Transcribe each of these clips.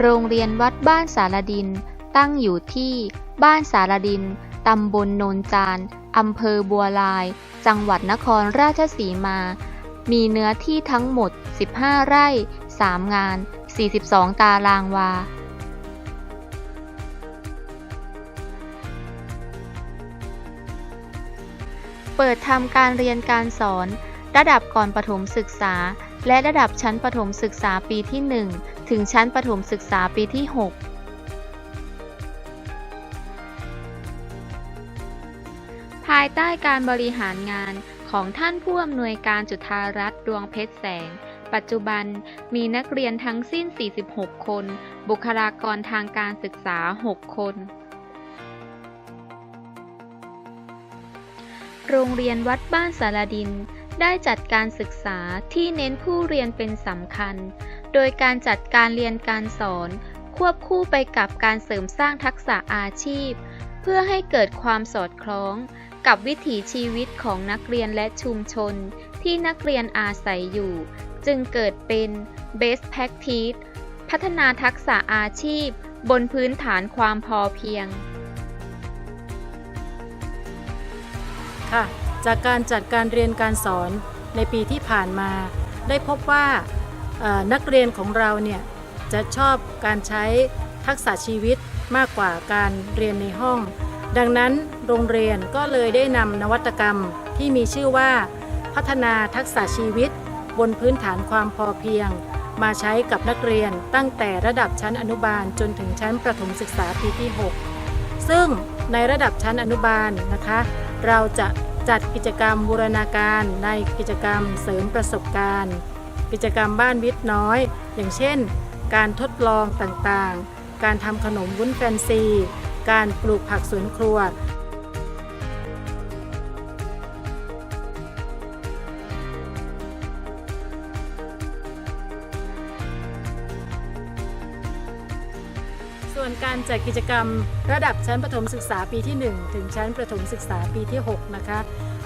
โรงเรียนวัดบ้านสารดิน ตั้งอยู่ที่บ้านสารดิน ตำบลโนนจานอำเภอบัวลาย จังหวัดนครราชสีมา มีเนื้อที่ทั้งหมด 15 ไร่ 3 งาน 42 ตารางวา เปิดทำการเรียนการสอน ระดับก่อนประถมศึกษา และระดับชั้นประถมศึกษาปีที่ 1 ถึงชั้นประถมศึกษาปีที่ 6 ภายใต้การบริหารงานของท่านผู้อำนวยการจุฑารัตน์ดวงเพชรแสง ปัจจุบันมีนักเรียนทั้งสิ้น 46 คน บุคลากรทางการศึกษา 6 คนโรงเรียนวัดบ้านสารดิน ได้จัดการศึกษาที่เน้นผู้เรียนเป็นสำคัญ โดยการจัดการเรียนการสอน ควบคู่ไปกับการเสริมสร้างทักษะอาชีพ เพื่อให้เกิดความสอดคล้องกับวิถีชีวิตของนักเรียนและชุมชน ที่นักเรียนอาศัยอยู่ จึงเกิดเป็น Best Practice พัฒนาทักษะอาชีพ บนพื้นฐานความพอเพียง ค่ะ จากการจัดการเรียนการสอนในปีที่ผ่านมา ได้พบว่า นักเรียนของเราเนี่ยจะชอบการใช้ทักษะชีวิตมากกว่าการเรียนในห้อง ดังนั้นโรงเรียนก็เลยได้นำนวัตกรรมที่มีชื่อว่า พัฒนาทักษะชีวิต บนพื้นฐานความพอเพียง มาใช้กับนักเรียนตั้งแต่ระดับชั้นอนุบาลจนถึงชั้นประถมศึกษาปีที่ 6 ซึ่งในระดับชั้นอนุบาลนะคะ เราจะจัดกิจกรรมบูรณาการในกิจกรรมเสริมประสบการณ์ กิจกรรมบ้านวิทย์น้อย อย่างเช่น การทดลองต่างๆ การทำขนมวุ้นแฟนซี การปลูกผักสวนครัว ส่วนการจัดกิจกรรมระดับชั้นประถมศึกษาปีที่ 1 ถึงชั้นประถมศึกษาปีที่ 6 นะคะ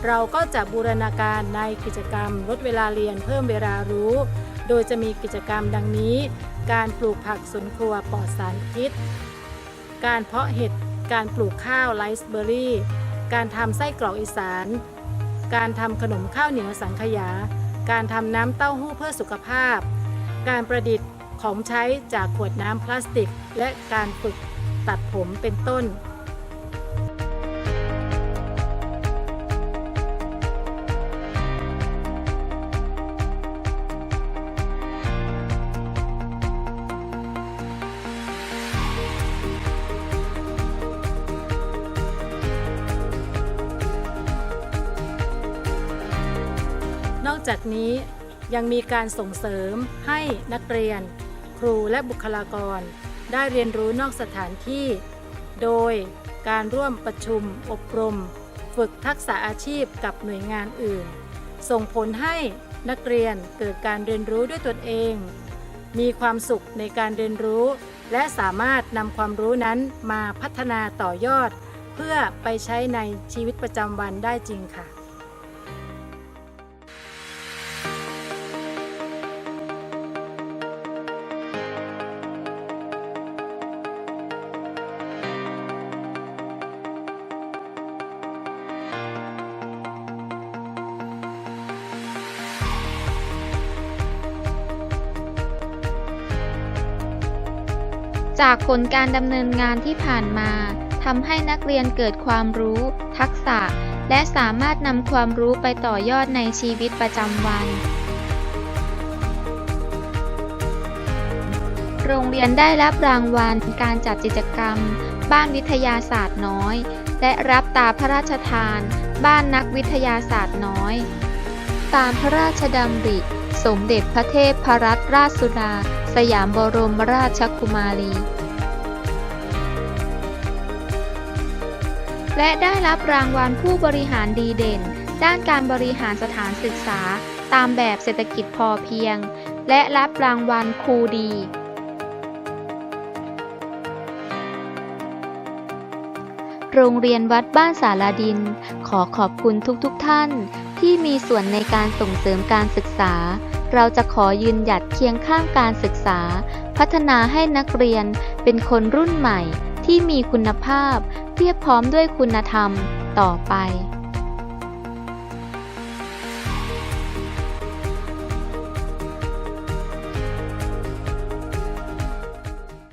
เราก็จะบูรณาการในกิจกรรมลดเวลาเรียนเพิ่มเวลารู้ โดยจะมีกิจกรรมดังนี้ การปลูกผักสวนครัวปลอดสารพิษ การเพาะเห็ด การปลูกข้าวไรซ์เบอร์รี่ การทำไส้กรอกอีสาน การทำขนมข้าวเหนียวสังขยา การทำน้ำเต้าหู้เพื่อสุขภาพ การประดิษฐ์ของใช้จากขวดน้ำพลาสติก และการฝึกตัดผมเป็นต้น จากนี้ยังมีการส่งเสริมให้นักเรียน ครูและบุคลากร ได้เรียนรู้นอกสถานที่ โดยการร่วมประชุม อบรม ฝึกทักษะอาชีพกับหน่วยงานอื่น ส่งผลให้นักเรียนเกิดการเรียนรู้ด้วยตนเอง มีความสุขในการเรียนรู้ และสามารถนำความรู้นั้นมาพัฒนาต่อยอด เพื่อไปใช้ในชีวิตประจำวันได้จริงค่ะ จากผลการดำเนินงานที่ผ่านมาทำให้นักเรียนเกิดความรู้ ทักษะ และสามารถนำความรู้ไปต่อยอดในชีวิตประจำวัน โรงเรียนได้รับรางวัลการจัดกิจกรรม บ้านวิทยาศาสตร์น้อย และรับตาพระราชทาน บ้านนักวิทยาศาสตร์น้อย ตามพระราชดำริ สมเด็จพระเทพพรัตนราชสุดา สยามบรมราชกุมารี และได้รับรางวัลผู้บริหารดีเด่น ด้านการบริหารสถานศึกษา ตามแบบเศรษฐกิจพอเพียง และรับรางวัลครูดีโรงเรียนวัดบ้านสารดิน ขอขอบคุณทุกๆทท่าน ที่มีส่วนในการส่งเสริมการศึกษา เราจะขอยืนหยัดเคียงข้างการศึกษา พัฒนาให้นักเรียนเป็นคนรุ่นใหม่ที่มีคุณภาพ เพียบพร้อมด้วยคุณธรรมต่อไป